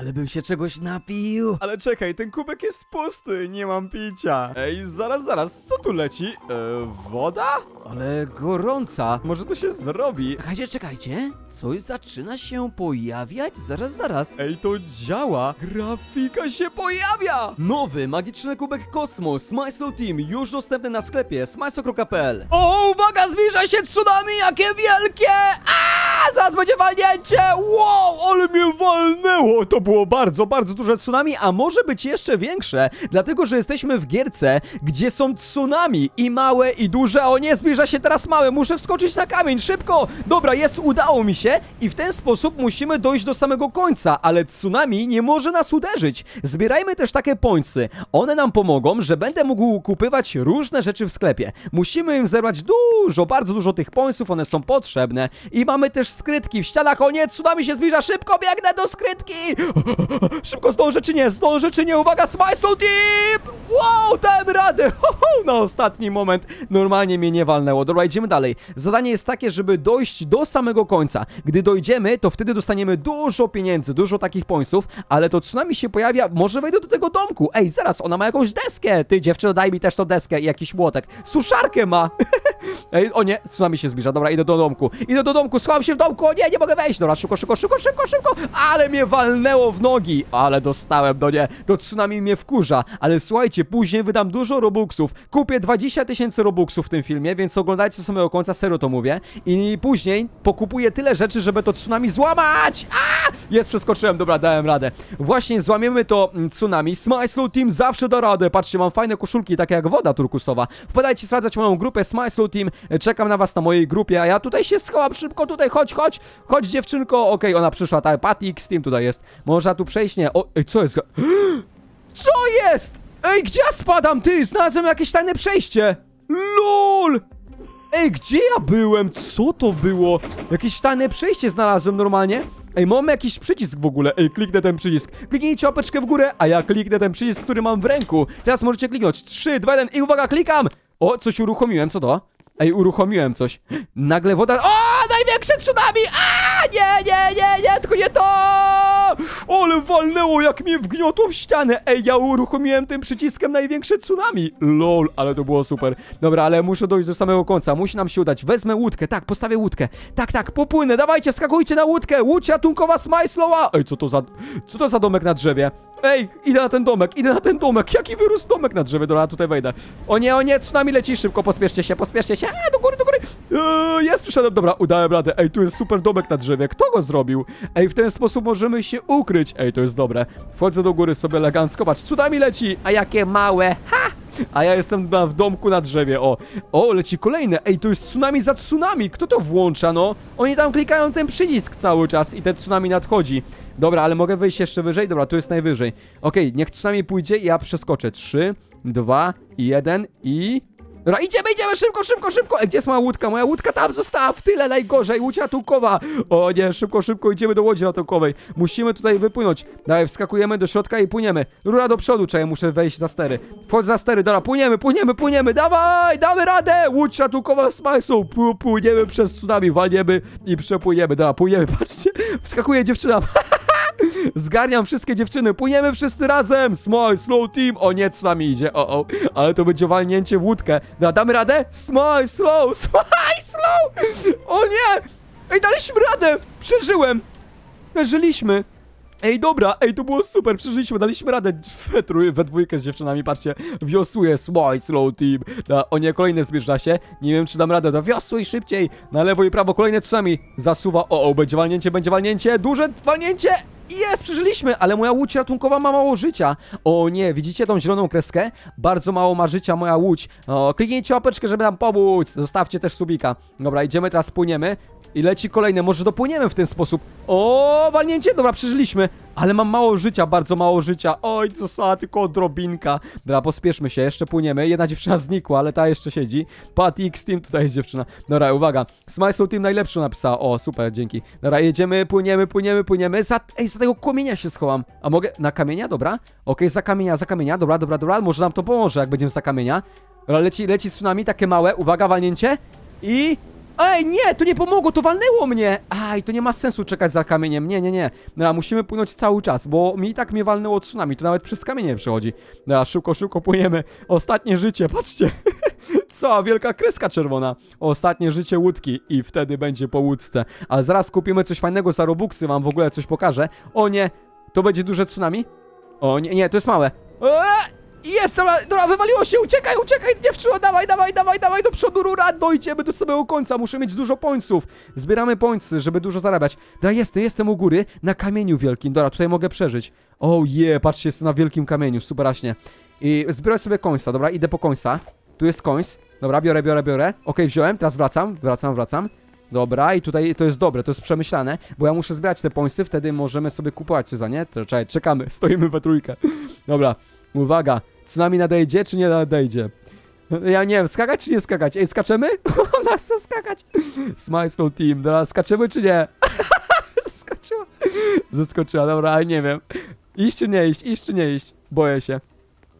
Ale bym się czegoś napił. Ale czekaj, ten kubek jest pusty, nie mam picia. Ej, zaraz, zaraz, co tu leci? E, woda? Ale gorąca. Może to się zrobi? Czekajcie, czekajcie. Coś zaczyna się pojawiać? Zaraz, zaraz. Ej, to działa! Grafika się pojawia! Nowy magiczny kubek Kosmos Smysl Team już dostępny na sklepie smysl.pl O, uwaga, zbliża się tsunami, jakie wielkie! Zaraz będzie walnięcie! Wow, ale mnie walnęło! To było bardzo, bardzo duże tsunami, a może być jeszcze większe, dlatego że jesteśmy w gierce, gdzie są tsunami i małe i duże. O nie, zbliża się teraz małe, muszę wskoczyć na kamień, szybko! Dobra, jest, udało mi się i w ten sposób musimy dojść do samego końca, ale tsunami nie może nas uderzyć. Zbierajmy też takie pońcy. One nam pomogą, że będę mógł kupywać różne rzeczy w sklepie. Musimy im zebrać dużo, bardzo dużo tych pońców, one są potrzebne. I mamy też skrytki w ścianach. O nie, tsunami się zbliża, szybko biegnę do skrytki! Szybko zdążę czy nie, zdążę czy nie, uwaga, Smile Team! Wow, dałem radę! Ho, ho, na ostatni moment normalnie mnie nie walnęło. Dobra, idziemy dalej. Zadanie jest takie, żeby dojść do samego końca. Gdy dojdziemy, to wtedy dostaniemy dużo pieniędzy, dużo takich pońców, ale to tsunami się pojawia, może wejdę do tego domku. Ej, zaraz, ona ma jakąś deskę. Ty, dziewczyno, daj mi też tą deskę i jakiś młotek. Suszarkę ma! Ej, o nie, tsunami się zbliża. Dobra, idę do domku. Idę do domku, schowam się domku. O nie, nie mogę wejść. Dobra, szybko, szybko, szybko, szybko, szybko. Ale mnie walnęło w nogi. Ale dostałem, no nie. To tsunami mnie wkurza. Ale słuchajcie, później wydam dużo robuxów. Kupię 20 tysięcy robuxów w tym filmie, więc oglądajcie do samego końca, serio to mówię. I później pokupuję tyle rzeczy, żeby to tsunami złamać. A! Jest, przeskoczyłem. Dobra, dałem radę. Właśnie złamiemy to mm, tsunami. Smile Slow Team zawsze da radę. Patrzcie, mam fajne koszulki, takie jak woda turkusowa. Wpadajcie sprawdzać moją grupę Smile Slow Team. Czekam na was na mojej grupie, a ja tutaj się schowam szybko. Tutaj, chodź, chodź. Chodź, dziewczynko. Okej, ona przyszła. Tak, Patty X Team tutaj jest. Można tu przejść? Nie. O, ej, co jest? Co jest? Ej, gdzie ja spadam? Ty, znalazłem jakieś tajne przejście. LOL! Ej, gdzie ja byłem? Co to było? Jakieś tajne przejście znalazłem normalnie? Ej, mam jakiś przycisk w ogóle. Ej, kliknę ten przycisk. Kliknijcie łapeczkę w górę, a ja kliknę ten przycisk, który mam w ręku. Teraz możecie kliknąć. 3, 2, 1 i uwaga, klikam! O, coś uruchomiłem, co to? Ej, uruchomiłem coś. Nagle woda... O, największe tsunami! A, nie, nie, nie, nie, tylko nie to! Ale walnęło, jak mnie wgniotło w ścianę. Ej, ja uruchomiłem tym przyciskiem największe tsunami. Lol, ale to było super. Dobra, ale muszę dojść do samego końca. Musi nam się udać. Wezmę łódkę, tak, postawię łódkę. Tak, tak, popłynę, dawajcie, skakujcie na łódkę. Łódź ratunkowa Smajslowa. Ej, co to za... Co to za domek na drzewie? Ej, idę na ten domek, idę na ten domek. Jaki wyrósł domek na drzewie? Dobra, tutaj wejdę. O nie, o nie, tsunami leci szybko, pospieszcie się, pospieszcie się. Eee, do góry, do góry. Eee, jest, przyszedłem, dobra, udałem radę. Ej, tu jest super domek na drzewie. Kto go zrobił? Ej, w ten sposób możemy się ukryć. Ej, to jest dobre. Wchodzę do góry sobie elegancko. Patrz, tsunami leci. A jakie małe. Ha! A ja jestem na, w domku na drzewie, o. O, leci kolejne. Ej, to jest tsunami za tsunami. Kto to włącza, no? Oni tam klikają ten przycisk cały czas i te tsunami nadchodzi. Dobra, ale mogę wejść jeszcze wyżej? Dobra, tu jest najwyżej. Okej, niech tsunami pójdzie i ja przeskoczę. Trzy, dwa, jeden i... Dobra, idziemy, idziemy, szybko, szybko, szybko! Ej, gdzie jest moja łódka? Moja łódka tam została w tyle, najgorzej, łódź ratunkowa! O nie, szybko, szybko, idziemy do łodzi ratunkowej. Musimy tutaj wypłynąć. Dawaj, wskakujemy do środka i płyniemy. Rura do przodu, czekaj, muszę wejść za stery. Wchodź za stery, dobra, płyniemy, płyniemy, płyniemy, dawaj, damy radę! Łódź ratunkowa z Majsą, Pł- płyniemy przez tsunami, walniemy i przepłyniemy. Dobra, płyniemy, patrzcie, wskakuje dziewczyna. Zgarniam wszystkie dziewczyny, płyniemy wszyscy razem! Smile, slow team! O nie, tsunami idzie, o o, ale to będzie walnięcie w łódkę. Da, damy radę? Smile, slow, smile, slow! O nie! Ej, daliśmy radę! Przeżyłem! Przeżyliśmy! Ej, dobra, ej, to było super, przeżyliśmy, daliśmy radę we, we dwójkę z dziewczynami, patrzcie, wiosłuję, smile, slow team, da, o nie, kolejne zbliża się, nie wiem, czy dam radę, da, wiosłuj szybciej, na lewo i prawo, kolejne tsunami, zasuwa, o, o, będzie walnięcie, będzie walnięcie, duże walnięcie, jest, przeżyliśmy, ale moja łódź ratunkowa ma mało życia. O nie, widzicie tą zieloną kreskę? Bardzo mało ma życia moja łódź. O, kliknijcie łapeczkę, żeby nam pomóc. Zostawcie też subika. Dobra, idziemy teraz, płyniemy. I leci kolejne, może dopłyniemy w ten sposób. O, walnięcie, dobra, przeżyliśmy. Ale mam mało życia, bardzo mało życia. Oj, została tylko odrobinka. Dobra, pospieszmy się, jeszcze płyniemy. Jedna dziewczyna znikła, ale ta jeszcze siedzi. Patty X Team, tutaj jest dziewczyna. Dobra, uwaga. Smile Slow Team najlepszą napisała. O, super, dzięki. Dobra, jedziemy, płyniemy, płyniemy, płyniemy. Za, ej, za tego kamienia się schowam. A mogę, na kamienia, dobra? Okej, za kamienia, za kamienia, dobra, dobra, dobra. Może nam to pomoże, jak będziemy za kamienia. Dobra, leci, leci tsunami, takie małe. Uwaga, walnięcie. I... Ej, nie, to nie pomogło, to walnęło mnie! Aj, to nie ma sensu czekać za kamieniem, nie, nie, nie. Dobra, musimy płynąć cały czas, bo mi i tak mnie walnęło tsunami, to nawet przez kamienie przechodzi. Dobra, szybko, szybko płyniemy. Ostatnie życie, patrzcie. Co, wielka kreska czerwona. Ostatnie życie łódki i wtedy będzie po łódce. A zaraz kupimy coś fajnego za Robuxy, wam w ogóle coś pokażę. O nie, to będzie duże tsunami? O nie, nie, to jest małe. Eee! Jest, dobra, dobra, wywaliło się, uciekaj, uciekaj, dziewczyno, dawaj, dawaj, dawaj, dawaj do przodu, rura, dojdziemy do samego końca, muszę mieć dużo pońców. Zbieramy pońcy, żeby dużo zarabiać. Dobra, jestem, jestem u góry, na kamieniu wielkim, dobra, tutaj mogę przeżyć. O je, patrzcie, jestem na wielkim kamieniu, superaśnie. I zbiorę sobie końca, dobra, idę po końca. Tu jest końc, dobra, biorę, biorę, biorę. Okej, wziąłem, teraz wracam, wracam, wracam. Dobra, i tutaj to jest dobre, to jest przemyślane, bo ja muszę zbierać te pońsy, wtedy możemy sobie kupować coś za nie? Czekaj, czekamy, stoimy we trójkę. Dobra, uwaga, tsunami nadejdzie, czy nie nadejdzie? Ja nie wiem, skakać czy nie skakać? Ej, skaczemy? Ona chce skakać. Smile Slow Team, dobra, skaczemy czy nie? Zaskoczyła. Zaskoczyła, dobra, ale nie wiem. Iść czy nie iść, iść czy nie iść? Boję się.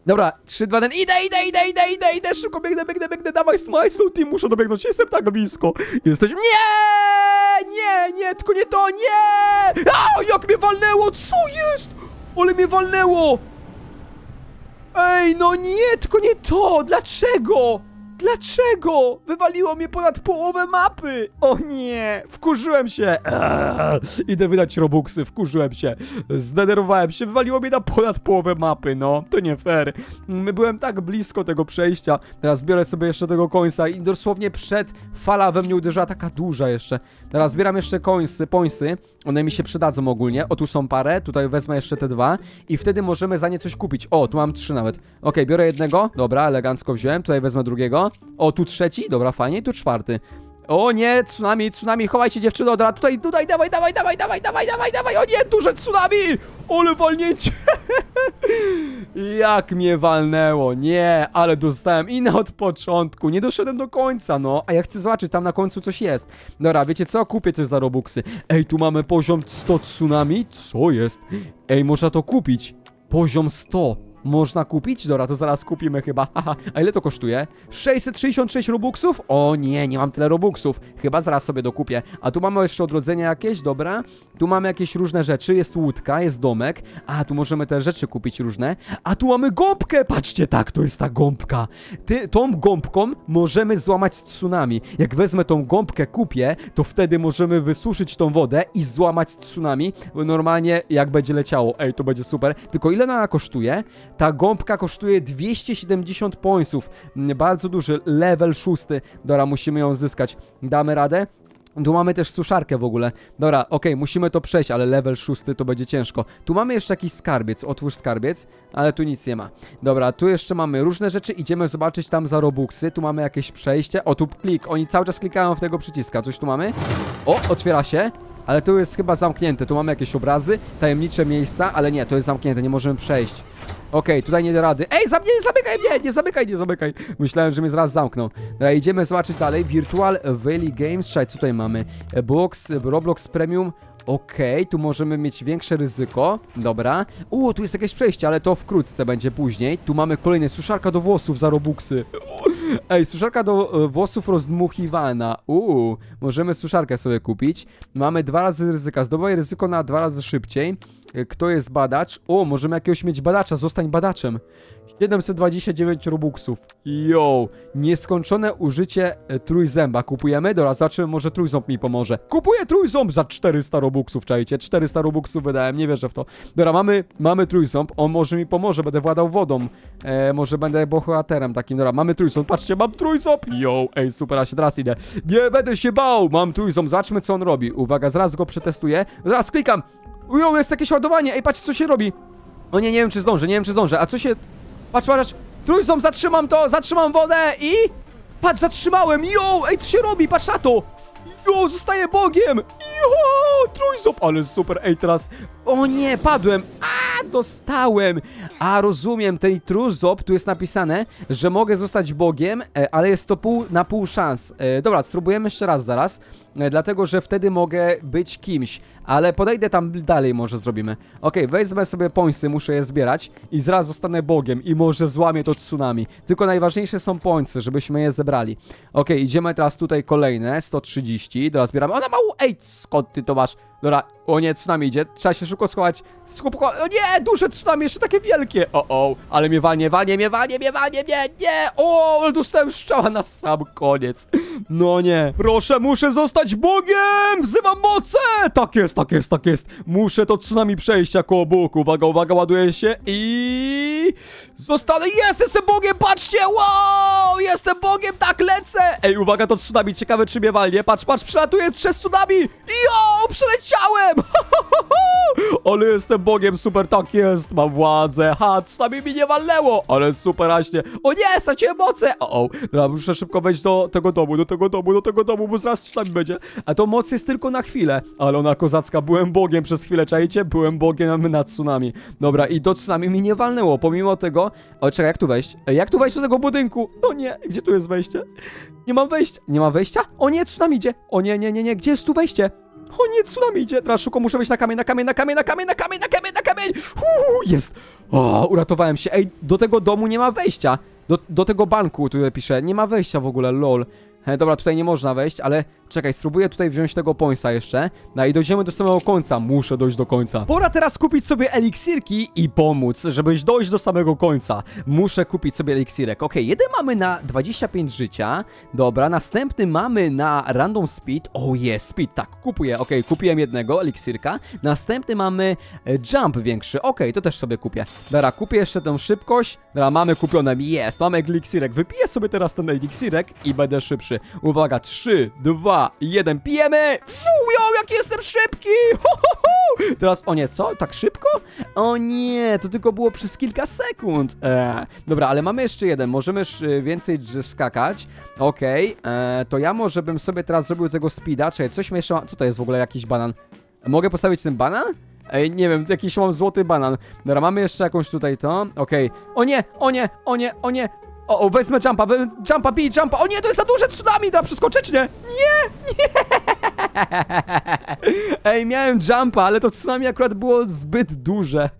Dobra, 3, 2, 1, idę, idę, idę, idę, idę, idę, szybko biegnę, biegnę, biegnę, dawaj Smile Slow Team, muszę dobiegnąć, jestem tak blisko. Jesteśmy, nie, nie, nie, tylko nie to, nie! A, jak mnie walnęło, co jest? Ale mnie walnęło! Ej, no nie, tylko nie to! Dlaczego? Dlaczego? Wywaliło mnie ponad połowę mapy! O nie! Wkurzyłem się! Eee, idę wydać robuxy, wkurzyłem się. Zdenerwowałem się, wywaliło mnie na ponad połowę mapy, no. To nie fair. My byłem tak blisko tego przejścia. Teraz zbiorę sobie jeszcze tego końca i dosłownie przed fala we mnie uderzyła taka duża jeszcze. Teraz zbieram jeszcze końsy, pońsy. One mi się przydadzą ogólnie. O, tu są parę, tutaj wezmę jeszcze te dwa i wtedy możemy za nie coś kupić. O, tu mam trzy nawet. Okej, biorę jednego. Dobra, elegancko wziąłem. Tutaj wezmę drugiego. O, tu trzeci. Dobra, fajnie. I tu czwarty. O nie, tsunami, tsunami, chowaj się dziewczyno, dobra, tutaj, tutaj, dawaj, dawaj, dawaj, dawaj, dawaj, dawaj, dawaj, o nie, duże tsunami! Ole walnięcie! Jak mnie walnęło, nie, ale dostałem inne od początku, nie doszedłem do końca, no, a ja chcę zobaczyć, tam na końcu coś jest. Dobra, wiecie co, kupię coś za Robuxy. Ej, tu mamy poziom 100 tsunami, co jest? Ej, można to kupić, poziom 100. Można kupić? Dobra, to zaraz kupimy chyba. A ile to kosztuje? 666 robuxów? O nie, nie mam tyle robuxów. Chyba zaraz sobie dokupię. A tu mamy jeszcze odrodzenie jakieś, dobra. Tu mamy jakieś różne rzeczy. Jest łódka, jest domek. A, tu możemy te rzeczy kupić różne. A tu mamy gąbkę! Patrzcie, tak, to jest ta gąbka. Ty, tą gąbką możemy złamać tsunami. Jak wezmę tą gąbkę, kupię, to wtedy możemy wysuszyć tą wodę i złamać tsunami. Normalnie jak będzie leciało. Ej, to będzie super. Tylko ile ona kosztuje? Ta gąbka kosztuje 270 pointsów. Mm, Bardzo duży, level 6. Dobra, musimy ją zyskać. Damy radę? Tu mamy też suszarkę w ogóle. Dobra, okej, musimy to przejść, ale level 6 to będzie ciężko. Tu mamy jeszcze jakiś skarbiec, otwórz skarbiec, ale tu nic nie ma. Dobra, tu jeszcze mamy różne rzeczy, idziemy zobaczyć tam za robuxy. Tu mamy jakieś przejście. O, tu klik, oni cały czas klikają w tego przyciska. Coś tu mamy? O, otwiera się. Ale tu jest chyba zamknięte. Tu mamy jakieś obrazy, tajemnicze miejsca, ale nie, to jest zamknięte, nie możemy przejść. Okej, tutaj nie da rady. Ej, za mnie, nie zamykaj mnie! Nie zamykaj, nie zamykaj! Myślałem, że mnie zaraz zamkną. Dobra, idziemy zobaczyć dalej. Virtual Valley Games. Czekaj, co tutaj mamy? E, Box, Roblox Premium. Okej, tu możemy mieć większe ryzyko. Dobra. U, tu jest jakieś przejście, ale to wkrótce będzie później. Tu mamy kolejne suszarka do włosów za Robuxy. Ej, suszarka do e, włosów rozdmuchiwana. Uuu, możemy suszarkę sobie kupić. Mamy dwa razy ryzyka. Zdobywaj ryzyko na dwa razy szybciej. E, Kto jest badacz? O, możemy jakiegoś mieć badacza. Zostań badaczem. 729 robuxów. Yo, nieskończone użycie e, trójzęba. Kupujemy? Dobra, zobaczymy, może trójząb mi pomoże. Kupuję trójząb za 400 robuxów, czajcie. 400 robuxów wydałem, nie wierzę w to. Dobra, mamy, mamy trójząb. On może mi pomoże, będę władał wodą. E, może będę bohaterem takim. Dobra, mamy trójząb. Patrzcie, mam trójząb. Yo, ej, super, a się teraz idę. Nie będę się bał. Mam trójząb. Zobaczmy, co on robi. Uwaga, zaraz go przetestuję. Zaraz klikam. Ujo, jest jakieś ładowanie. Ej, patrz, co się robi. O nie, nie wiem, czy zdążę, nie wiem, czy zdążę. A co się... Patrz, patrz, trójząb, zatrzymam to, zatrzymam wodę i... Patrz, zatrzymałem, jo, ej, co się robi, patrz na to! Jo, zostaję Bogiem! Jo, trójząb, ale super, ej, teraz... O nie, padłem! A, dostałem. A rozumiem, tej Truzop, tu jest napisane, że mogę zostać Bogiem, e, ale jest to pół na pół szans. E, dobra, spróbujemy jeszcze raz zaraz, e, dlatego że wtedy mogę być kimś, ale podejdę tam dalej, może zrobimy. Okej, wezmę sobie pońsy, muszę je zbierać i zaraz zostanę Bogiem i może złamię to tsunami. Tylko najważniejsze są pońsy, żebyśmy je zebrali. Okej, idziemy teraz tutaj kolejne, 130, teraz zbieramy. Ona ma... u- Ej, skąd ty to masz? Dobra, o nie, tsunami idzie, trzeba się szybko schować. Szybko, o nie, duże tsunami, jeszcze takie wielkie. O, o, ale mnie walnie, walnie, mnie walnie, mnie walnie, mnie, nie. O, ale dostałem strzała na sam koniec. No nie. Proszę, muszę zostać Bogiem! Wzywam moce! Tak jest, tak jest, tak jest. Muszę to tsunami przejść jako Bóg. Uwaga, uwaga, ładuję się i... Zostanę, jest, jestem Bogiem, patrzcie, wow! Jestem Bogiem, tak lecę! Ej, uwaga, to tsunami, ciekawe czy mnie walnie. Patrz, patrz, przelatuję przez tsunami! Jo, przeleciałem! Ale jestem Bogiem, super, tak jest, mam władzę. Ha, tsunami mi nie walnęło, ale super aśnie. O nie, straciłem moce! O, o, dobra, muszę szybko wejść do tego domu, do tego domu, do tego domu, bo zaraz tsunami będzie. A to moc jest tylko na chwilę. Ale ona kozacka, byłem Bogiem przez chwilę, czajcie? Byłem Bogiem nad tsunami. Dobra, i do tsunami mi nie walnęło, pomimo tego... O, czekaj, jak tu wejść? Ej, Jak tu wejść do tego budynku? O nie, gdzie tu jest wejście? Nie mam wejścia. Nie ma wejścia? O nie, tsunami idzie. O nie, nie, nie, nie, gdzie jest tu wejście? O nie, tsunami idzie. Teraz szybko muszę wejść na kamień, na kamień, na kamień, na kamień, na kamień, na kamień, na kamień. Uuu, jest. O, uratowałem się. Ej, do tego domu nie ma wejścia. Do, do tego banku, tu piszę, nie ma wejścia w ogóle, lol. E, dobra, tutaj nie można wejść, ale czekaj, spróbuję tutaj wziąć tego pońsa jeszcze. No i dojdziemy do samego końca. Muszę dojść do końca. Pora teraz kupić sobie eliksirki i pomóc, żebyś dojść do samego końca. Muszę kupić sobie eliksirek. Okej, jeden mamy na 25 życia. Dobra, następny mamy na random speed. O, jest speed, tak, kupuję. Okej, kupiłem jednego eliksirka. Następny mamy e, jump większy. Okej, to też sobie kupię. Dobra, kupię jeszcze tę szybkość. Dobra, mamy kupione. Jest, mamy eliksirek. Wypiję sobie teraz ten eliksirek i będę szybszy. Uwaga, 3, 2, 1, pijemy! Fujo, jaki jestem szybki! Ho, ho, ho! Teraz, o nie, co? Tak szybko? O nie, to tylko było przez kilka sekund. Eee, dobra, ale mamy jeszcze jeden. Możemy sz- więcej skakać. Okej, eee, to ja może bym sobie teraz zrobił tego speeda. Czekaj, coś mi jeszcze. Co to jest w ogóle jakiś banan? Mogę postawić ten banan? Ej, nie wiem, jakiś mam złoty banan. Dobra, mamy jeszcze jakąś tutaj to. Okej. O nie, o nie, o nie, o nie. O, o, wezmę jumpa, wezmę jumpa, bij jumpa. O nie, to jest za duże tsunami, da przeskoczyć, nie? Nie, nie. Ej, miałem jumpa, ale to tsunami akurat było zbyt duże.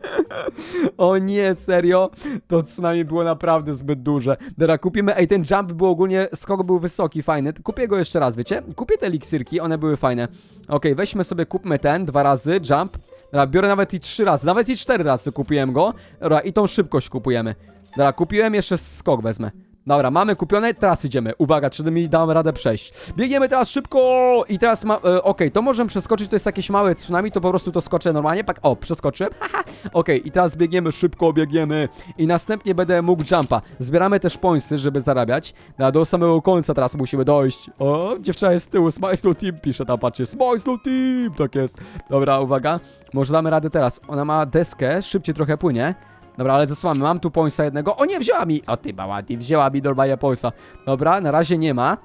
O nie, serio? To tsunami było naprawdę zbyt duże. Dobra, kupimy. Ej, ten jump był ogólnie, skok był wysoki, fajny. Kupię go jeszcze raz, wiecie? Kupię te eliksirki, one były fajne. Okej, weźmy sobie, kupmy ten, dwa razy, jump. Dobra, biorę nawet i trzy razy, nawet i cztery razy kupiłem go. Dobra, i tą szybkość kupujemy. Dobra, kupiłem, jeszcze skok wezmę. Dobra, mamy kupione, teraz idziemy. Uwaga, czy mi dam radę przejść. Biegniemy teraz szybko i teraz ma... E, Okej, to możemy przeskoczyć, to jest jakieś małe tsunami, to po prostu to skoczę normalnie. Tak, o, przeskoczyłem. Okej, i teraz biegniemy szybko, biegniemy. I następnie będę mógł jumpa. Zbieramy też pońsy, żeby zarabiać. No, do samego końca teraz musimy dojść. O, dziewczyna jest z tyłu, Smile Team pisze tam, patrzcie. Smile Team, tak jest. Dobra, uwaga. Może damy radę teraz. Ona ma deskę, szybciej trochę płynie. Dobra, ale zesłamy. Mam tu pońsa jednego. O nie, wzięła mi! O ty mała, ty wzięła mi normalnie pońsa. Dobra, na razie nie ma.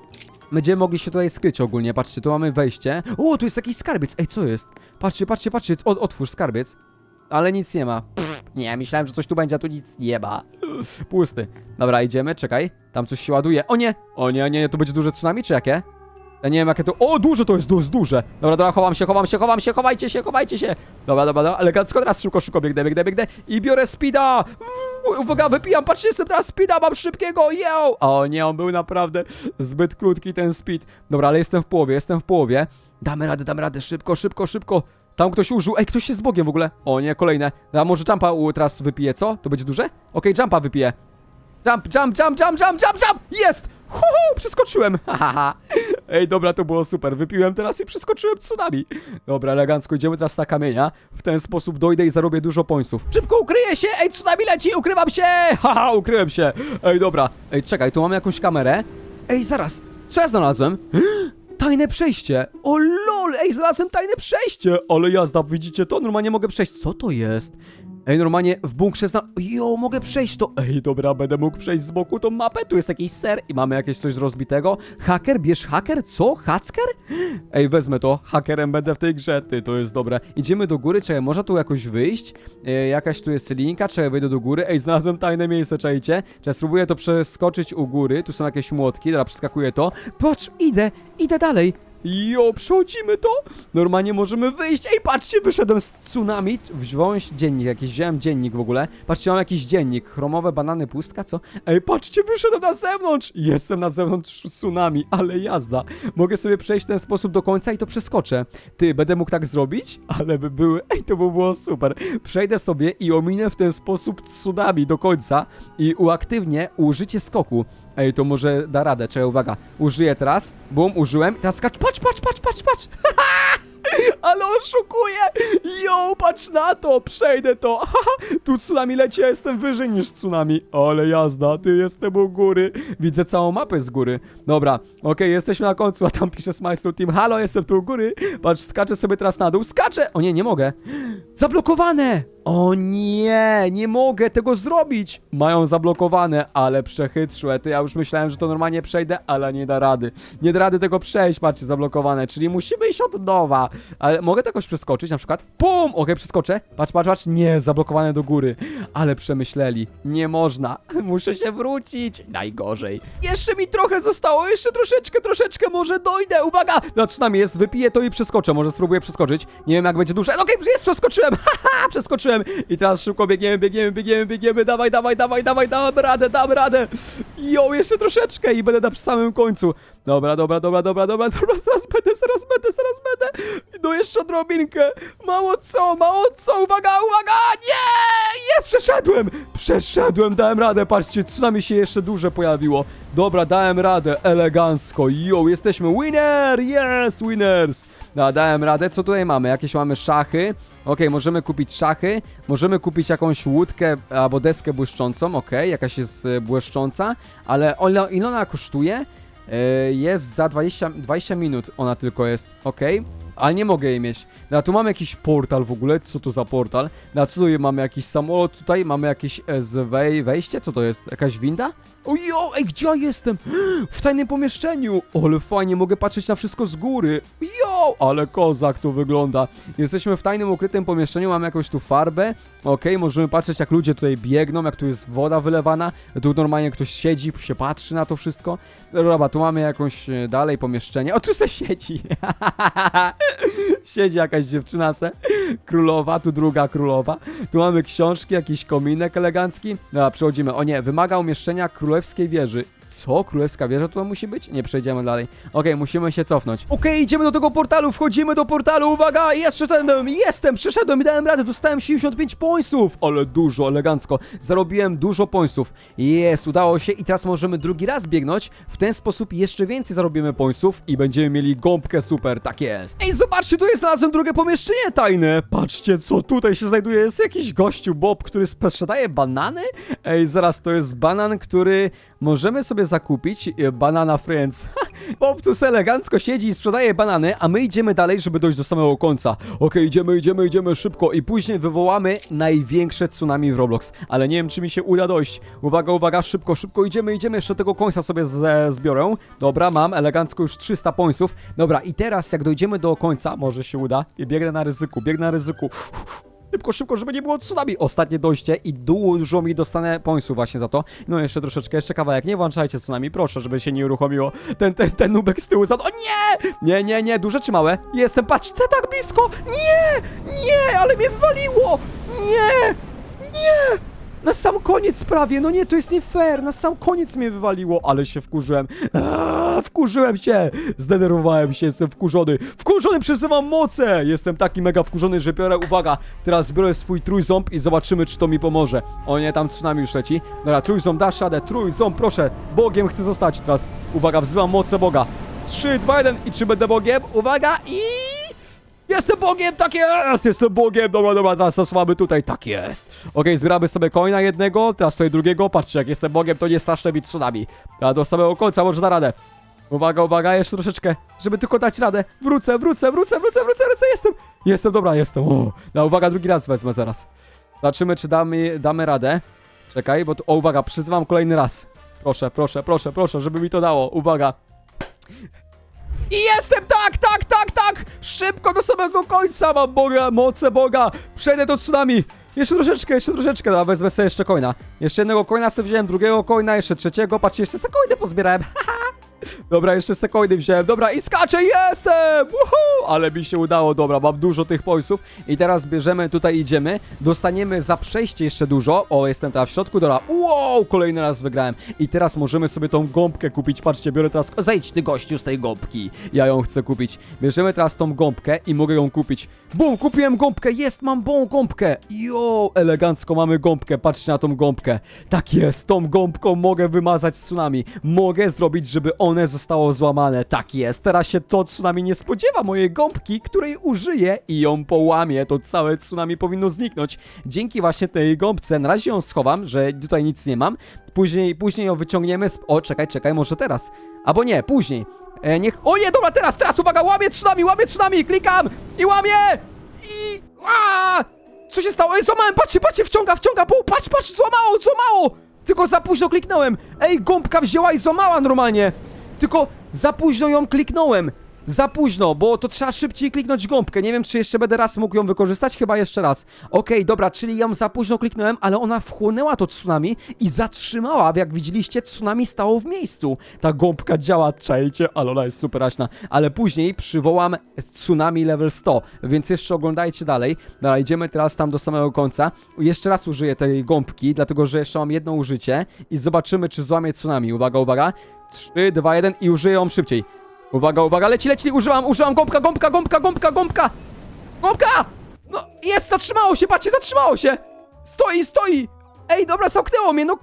Będziemy mogli się tutaj skryć ogólnie. Patrzcie, tu mamy wejście. O, tu jest jakiś skarbiec. Ej, co jest? Patrzcie, patrzcie, patrzcie. O, otwórz skarbiec. Ale nic nie ma. Pff, nie, myślałem, że coś tu będzie, a tu nic nie ma. Pusty. Dobra, idziemy, czekaj. Tam coś się ładuje. O nie! O nie, nie, to będzie duże tsunami, czy jakie? Ja nie wiem jakie to... O, duże to jest, to duże. Dobra, dobra, chowam się, chowam się, chowam się, chowajcie się, chowajcie się. Dobra, dobra, dobra, elegancko, teraz szybko, szybko biegnę, biegnę, biegnę i biorę speeda. Uwaga, wypijam, patrzcie, jestem teraz speeda, mam szybkiego, yo! O nie, on był naprawdę zbyt krótki ten speed. Dobra, ale jestem w połowie, jestem w połowie. Damy radę, damy radę, szybko, szybko, szybko. Tam ktoś użył, ej, ktoś jest z Bogiem w ogóle. O nie, kolejne. A może jumpa teraz wypije, co? To będzie duże? Okej, jumpa wypije. Jump, jump, jump, jump, jump, jump, jump! Jest! Huhu, przeskoczyłem! Ej, dobra, to było super. Wypiłem teraz i przeskoczyłem tsunami. Dobra, elegancko, idziemy teraz na kamienia. W ten sposób dojdę i zarobię dużo pońców. Szybko ukryję się! Ej, tsunami leci! Ukrywam się! Haha, ukryłem się! Ej, dobra. Ej, czekaj, tu mamy jakąś kamerę. Ej, zaraz. Co ja znalazłem? Tajne przejście! O lol! Ej, znalazłem tajne przejście! Ale jazda, widzicie to? Normalnie mogę przejść. Co to jest? Ej, normalnie w bunkrze zna... Jo, mogę przejść to... Ej, dobra, będę mógł przejść z boku tą mapę, tu jest jakiś ser i mamy jakieś coś rozbitego. Haker, bierz haker? Co? Hacker? Ej, wezmę to, hakerem będę w tej grze, ty, to jest dobre. Idziemy do góry, czekaj, można tu jakoś wyjść? E, jakaś tu jest linka, czekaj, wejdę do góry. Ej, znalazłem tajne miejsce, czajcie? Czekaj, spróbuję to przeskoczyć u góry, tu są jakieś młotki, dobra, przeskakuję to. Patrz, idę, idę dalej. Jo, przechodzimy to? Normalnie możemy wyjść. Ej, patrzcie, wyszedłem z tsunami. Wziąć dziennik jakiś, wziąłem dziennik w ogóle. Patrzcie, mam jakiś dziennik. Chromowe banany, pustka, co? Ej, patrzcie, wyszedłem na zewnątrz. Jestem na zewnątrz tsunami, ale jazda. Mogę sobie przejść w ten sposób do końca i to przeskoczę. Ty, będę mógł tak zrobić? Ale by były... Ej, to by było super. Przejdę sobie i ominę w ten sposób tsunami do końca i uaktywnię użycie skoku. Ej, to może da radę, czekaj, uwaga. Użyję teraz. Bum, użyłem. Teraz skacz, patrz, patrz, patrz, patrz, patrz. Ale oszukuję! Jo, patrz na to! Przejdę to! Haha, tu tsunami leci, ja jestem wyżej niż tsunami. Ale jazda, ty jestem u góry. Widzę całą mapę z góry. Dobra, okej, jesteśmy na końcu, a tam pisze Smile Team. Halo, jestem tu u góry. Patrz, skaczę sobie teraz na dół. Skaczę! O nie, nie mogę. Zablokowane! O nie, nie mogę tego zrobić! Mają zablokowane, ale przechytrzłe. Ty, ja już myślałem, że to normalnie przejdę, ale nie da rady. Nie da rady tego przejść, patrzcie, zablokowane. Czyli musimy iść od nowa. Ale mogę to jakoś przeskoczyć, na przykład? Pum! Okej, przeskoczę. Patrz, patrz, patrz. Nie, zablokowane do góry. Ale przemyśleli. Nie można. Muszę się wrócić. Najgorzej. Jeszcze mi trochę zostało, jeszcze troszeczkę, troszeczkę może dojdę. Uwaga! Na tsunami jest, wypiję to i przeskoczę. Może spróbuję przeskoczyć. Nie wiem, jak będzie duże. Okej, jest, przeskoczyłem. Haha, przeskoczyłem. I teraz szybko biegniemy, biegniemy, biegniemy, biegniemy. Dawaj, dawaj, dawaj, dawaj, dam radę, dam radę. Jo, jeszcze troszeczkę i będę na samym końcu. Dobra, dobra, dobra, dobra, dobra, dobra, zaraz będę, zaraz będę, zaraz będę. No jeszcze odrobinkę. Mało co, mało co, uwaga, uwaga, nie! Jest, przeszedłem! Przeszedłem, dałem radę, patrzcie, tsunami się jeszcze duże pojawiło. Dobra, dałem radę, elegancko, jo, jesteśmy winner, yes, winners. No, dałem radę, co tutaj mamy? Jakieś mamy szachy. Okej, możemy kupić szachy, możemy kupić jakąś łódkę albo deskę błyszczącą, okej, jakaś jest e, błyszcząca, ale ile ona kosztuje? E, jest za 20, 20 minut ona tylko jest, okej. Ale nie mogę jej mieć. No, tu mamy jakiś portal w ogóle. Co to za portal? No, a co tu mamy jakiś samolot tutaj? Mamy jakieś e, z wej wejście? Co to jest? Jakaś winda? Ojo, ej, gdzie ja jestem? W tajnym pomieszczeniu. Ale fajnie, mogę patrzeć na wszystko z góry. Jo, ale kozak tu wygląda. Jesteśmy w tajnym, ukrytym pomieszczeniu, mamy jakąś tu farbę. Okej, możemy patrzeć jak ludzie tutaj biegną, jak tu jest woda wylewana. Tu normalnie ktoś siedzi, się patrzy na to wszystko. Dobra, tu mamy jakąś e, dalej pomieszczenie. O, tu se siedzi. Siedzi jakaś dziewczyna se, królowa, tu druga królowa. Tu mamy książki, jakiś kominek elegancki. Dobra, przechodzimy. O nie, wymaga umieszczenia królewskiej wieży. Co? Królewska wieża tu musi być? Nie przejdziemy dalej. Okej, musimy się cofnąć. Okej, idziemy do tego portalu, wchodzimy do portalu, uwaga, jest, przeszedłem, jestem, przeszedłem i dałem radę, dostałem 75 pońców. Ale dużo, elegancko. Zarobiłem dużo pońców. Jest, udało się i teraz możemy drugi raz biegnąć. W ten sposób jeszcze więcej zarobimy pońców i będziemy mieli gąbkę super, tak jest. Ej, zobaczcie, tu jest znalazłem drugie pomieszczenie tajne. Patrzcie, co tutaj się znajduje. Jest jakiś gościu Bob, który sprzedaje banany? Ej, zaraz, to jest banan, który możemy sobie zakupić. E, Banana Friends. Bob tu se elegancko siedzi i sprzedaje banany, a my idziemy dalej, żeby dojść do samego końca. Okej, idziemy, idziemy, idziemy szybko i później wywołamy największe tsunami w Roblox. Ale nie wiem, czy mi się uda dojść. Uwaga, uwaga, szybko, szybko idziemy, idziemy. Jeszcze tego końca sobie zbiorę. Dobra, mam elegancko już 300 pońców. Dobra, i teraz jak dojdziemy do końca, może się uda, i biegnę na ryzyku, biegnę na ryzyku. Szybko, szybko, żeby nie było tsunami. Ostatnie dojście i dużo mi dostanę pońców właśnie za to. No jeszcze troszeczkę, jeszcze kawałek. Nie włączajcie tsunami, proszę, żeby się nie uruchomiło. Ten, ten, ten nubek z tyłu za... O nie! Nie, nie, nie, duże czy małe? Jestem, patrzcie, tak blisko! Nie! Nie, ale mnie wywaliło! Nie! Nie! Na sam koniec prawie, no nie, to jest nie fair, na sam koniec mnie wywaliło, ale się wkurzyłem. Aaaa, wkurzyłem się, zdenerwowałem się, jestem wkurzony. Wkurzony przesuwam moce! Jestem taki mega wkurzony, że biorę, uwaga, teraz biorę swój trójząb i zobaczymy, czy to mi pomoże. O nie, tam tsunami już leci. Dobra, trójząb, dasz radę, trójząb, proszę. Bogiem chcę zostać. Teraz, uwaga, wzywam moce Boga. 3, 2, 1 i czy będę Bogiem? Uwaga i... Jestem Bogiem, tak jest! Jestem Bogiem, dobra, dobra, teraz zasuwamy tutaj, tak jest. Okej, zbieramy sobie coina jednego, teraz tutaj drugiego, patrzcie, jak jestem Bogiem, to nie straszne mi tsunami. A do samego końca może da radę. Uwaga, uwaga, jeszcze troszeczkę, żeby tylko dać radę. Wrócę, wrócę, wrócę, wrócę, wrócę, wrócę, jestem. Jestem, dobra, jestem. O, no, uwaga, drugi raz wezmę zaraz. Zobaczymy, czy damy, damy radę. Czekaj, bo tu, o uwaga, przyzywam kolejny raz. Proszę, proszę, proszę, proszę, żeby mi to dało. Uwaga. I jestem, tak, tak, tak, tak! Szybko do samego końca, mam Boga, moce Boga! Przejdę do tsunami! Jeszcze troszeczkę, jeszcze troszeczkę, dobra, wezmę sobie jeszcze coina. Jeszcze jednego coina sobie wziąłem, drugiego coina, jeszcze trzeciego, patrzcie, jeszcze se coiny pozbierałem, Dobra, jeszcze sekundy wziąłem, dobra i skaczę, jestem! Woohoo! Ale mi się udało, dobra, mam dużo tych pońców i teraz bierzemy, tutaj idziemy, dostaniemy za przejście jeszcze dużo, o, jestem teraz w środku, dobra, wow, kolejny raz wygrałem. I teraz możemy sobie tą gąbkę kupić, patrzcie, biorę teraz, zejdź ty gościu z tej gąbki, ja ją chcę kupić, bierzemy teraz tą gąbkę i mogę ją kupić, bum, kupiłem gąbkę, jest, mam bą gąbkę, jo, elegancko mamy gąbkę, patrzcie na tą gąbkę, tak jest, tą gąbką mogę wymazać tsunami, mogę zrobić, żeby zostało złamane, tak jest, teraz się to tsunami nie spodziewa. Mojej gąbki, której użyję i ją połamie, to całe tsunami powinno zniknąć, dzięki właśnie tej gąbce, na razie ją schowam, że tutaj nic nie mam, później, później ją wyciągniemy, z... o, czekaj, czekaj, może teraz, albo nie, później, e, niech, o nie, dobra, teraz, teraz, uwaga, łamię tsunami, łamię tsunami, klikam i łamię! I, a, co się stało, ej, złamałem, patrzcie, patrzcie, wciąga, wciąga, pół, patrz, patrz, złamało, złamało, tylko za późno kliknąłem, ej, gąbka wzięła i złamała normalnie, tylko za późno ją kliknąłem. Za późno, bo to trzeba szybciej kliknąć gąbkę. Nie wiem, czy jeszcze będę raz mógł ją wykorzystać, chyba jeszcze raz. Okej, dobra, czyli ją za późno kliknąłem, ale ona wchłonęła to tsunami i zatrzymała. Jak widzieliście, tsunami stało w miejscu. Ta gąbka działa, czajcie, ale ona jest super aśna. Ale później przywołam tsunami level 100, więc jeszcze oglądajcie dalej. Dobra, idziemy teraz tam do samego końca. Jeszcze raz użyję tej gąbki, dlatego że jeszcze mam jedno użycie i zobaczymy, czy złamie tsunami. Uwaga, uwaga. 3, 2, 1 i użyję ją szybciej. Uwaga, uwaga, leci, leci, użyłam, użyłam gąbka, gąbka, gąbka, gąbka, gąbka! Gąbka! No, jest, zatrzymało się, patrzcie, zatrzymało się! Stoi, stoi! Ej, dobra, zamknęło mnie, no...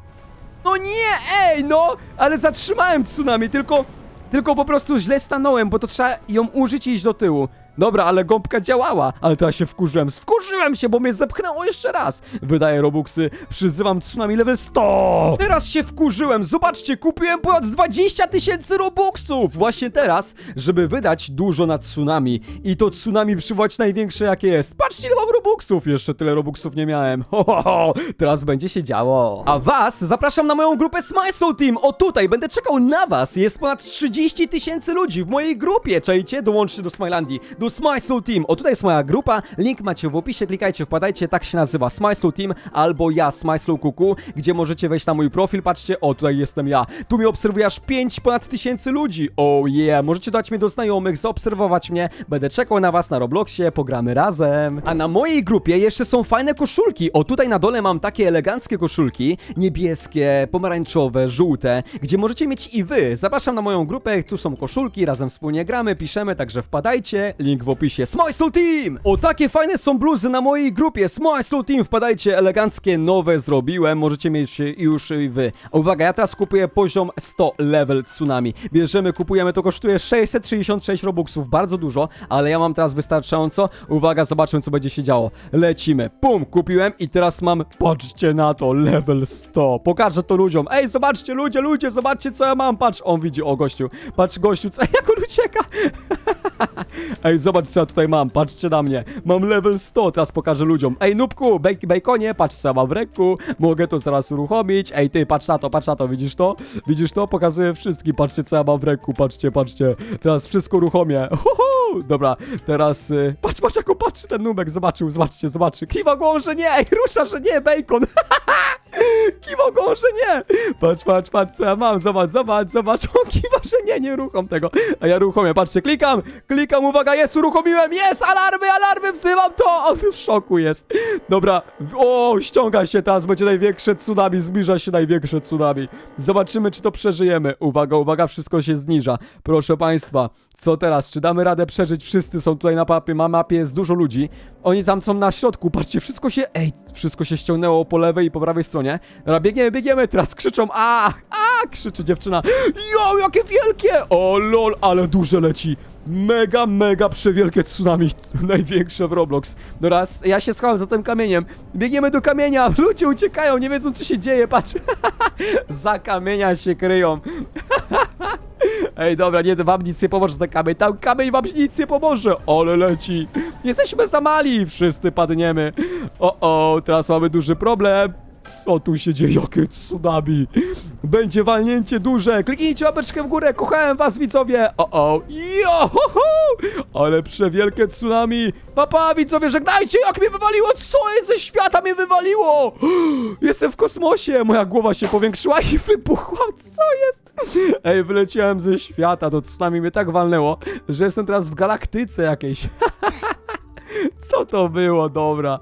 No nie, ej, no! Ale zatrzymałem tsunami, tylko... Tylko po prostu źle stanąłem, bo to trzeba ją użyć i iść do tyłu. Dobra, ale gąbka działała, ale teraz się wkurzyłem, wkurzyłem się, bo mnie zepchnęło jeszcze raz. Wydaję robuxy, przyzywam tsunami level 100. Teraz się wkurzyłem, zobaczcie, kupiłem ponad 20 tysięcy robuxów. Właśnie teraz, żeby wydać dużo na tsunami i to tsunami przywołać największe jakie jest. Patrzcie, ile mam robuxów, jeszcze tyle robuxów nie miałem. Ho, ho, ho. Teraz będzie się działo. A was zapraszam na moją grupę Smile Team. O tutaj, będę czekał na was. Jest ponad 30 tysięcy ludzi w mojej grupie. Czajcie, dołączcie do Smilandii do Smile Team. O, tutaj jest moja grupa, link macie w opisie, klikajcie, wpadajcie, tak się nazywa Smile Team, albo ja, Smile Kuku, gdzie możecie wejść na mój profil, patrzcie, o, tutaj jestem ja. Tu mnie obserwuje aż 5 ponad tysięcy ludzi, oh yeah, możecie dać mnie do znajomych, zaobserwować mnie, będę czekał na was na Robloxie, pogramy razem. A na mojej grupie jeszcze są fajne koszulki, o, tutaj na dole mam takie eleganckie koszulki, niebieskie, pomarańczowe, żółte, gdzie możecie mieć i wy. Zapraszam na moją grupę, tu są koszulki, razem wspólnie gramy, piszemy, także wpadajcie, link w opisie. Smile Team! O, takie fajne są bluzy na mojej grupie. Smile Team, wpadajcie, eleganckie, nowe zrobiłem. Możecie mieć już i wy. Uwaga, ja teraz kupuję poziom 100 level tsunami. Bierzemy, kupujemy, to kosztuje 666 robuxów, bardzo dużo, ale ja mam teraz wystarczająco. Uwaga, zobaczmy, co będzie się działo. Lecimy. Pum, kupiłem i teraz mam, patrzcie na to, level 100. Pokażę to ludziom. Ej, zobaczcie, ludzie, ludzie, zobaczcie, co ja mam. Patrz, on widzi, o gościu. Patrz, gościu, co, jak on ucieka. Ej, zobacz co ja tutaj mam, patrzcie na mnie. Mam level 100, teraz pokażę ludziom. Ej, nubku, bej bejkonie, patrz co ja mam w ręku. Mogę to zaraz uruchomić. Ej, ty, patrz na to, patrz na to, widzisz to? Widzisz to? Pokazuję wszystkim, patrzcie co ja mam w ręku, patrzcie, patrzcie. Teraz wszystko uruchomię. Uhu, dobra, teraz... Y, patrz, patrz jak on patrzy ten nubek, zobaczył, zobaczcie, zobaczy. Kiwa głową, że nie, ej, rusza, że nie, bacon. Kiwa głową, że nie. Patrz, patrz, patrz co ja mam, zobacz, zobacz, zobacz. On kiwa, że nie, nie ruchom tego. A ja ruchomię, patrzcie, klikam, klikam, uwaga, jest, uruchomiłem, jest, alarmy, alarmy, wzywam to. On w szoku jest. Dobra, o, ściąga się, teraz będzie największe tsunami, zbliża się największe tsunami. Zobaczymy, czy to przeżyjemy. Uwaga, uwaga, wszystko się zniża. Proszę państwa, co teraz? Czy damy radę przeżyć? Wszyscy są tutaj na mapie, na mapie jest dużo ludzi. Oni tam są na środku, patrzcie, wszystko się, ej, wszystko się ściągnęło po lewej i po prawej stronie. Dobra, biegniemy, biegniemy, teraz krzyczą, a, a, krzyczy dziewczyna. Jo, jakie wielkie! O lol, ale duże leci. Mega, mega przewielkie tsunami, największe w Roblox. Teraz ja się schowam za tym kamieniem. Biegniemy do kamienia, ludzie uciekają, nie wiedzą co się dzieje, patrz. za kamienia się kryją. Ej, dobra, nie, wam nic nie pomoże ten kamień, tam kamień wam nic nie pomoże, ale leci. Jesteśmy za mali, wszyscy padniemy. O, o, teraz mamy duży problem. Co tu się dzieje? Jakie tsunami? Będzie walnięcie duże. Kliknijcie łapeczkę w górę. Kochałem was, widzowie. O, o. Jo, ho, ho. Ale przewielkie tsunami. Papa, widzowie, żegnajcie. Jak mnie wywaliło? Co jest ze świata? Mnie wywaliło. Jestem w kosmosie. Moja głowa się powiększyła i wybuchła. Co jest? Ej, wyleciałem ze świata. To tsunami mnie tak walnęło, że jestem teraz w galaktyce jakiejś. Co to było? Dobra.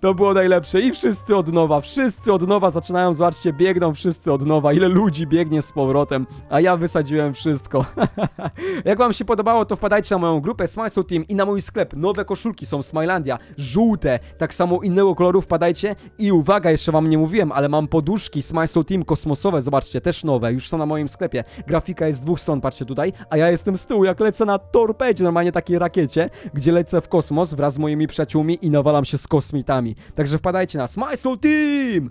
To było najlepsze i wszyscy od nowa, wszyscy od nowa zaczynają, zobaczcie, biegną wszyscy od nowa, ile ludzi biegnie z powrotem, a ja wysadziłem wszystko. Jak wam się podobało, to wpadajcie na moją grupę Smile Team i na mój sklep. Nowe koszulki są Smilandia, żółte, tak samo innego koloru wpadajcie i uwaga, jeszcze wam nie mówiłem, ale mam poduszki Smile Team kosmosowe, zobaczcie, też nowe, już są na moim sklepie. Grafika jest z dwóch stron, patrzcie tutaj, a ja jestem z tyłu, jak lecę na torpedzie, normalnie takiej rakiecie, gdzie lecę w kosmos wraz z moimi przyjaciółmi i nawalam się z kosmitami. Także wpadajcie na Smile Soul Team!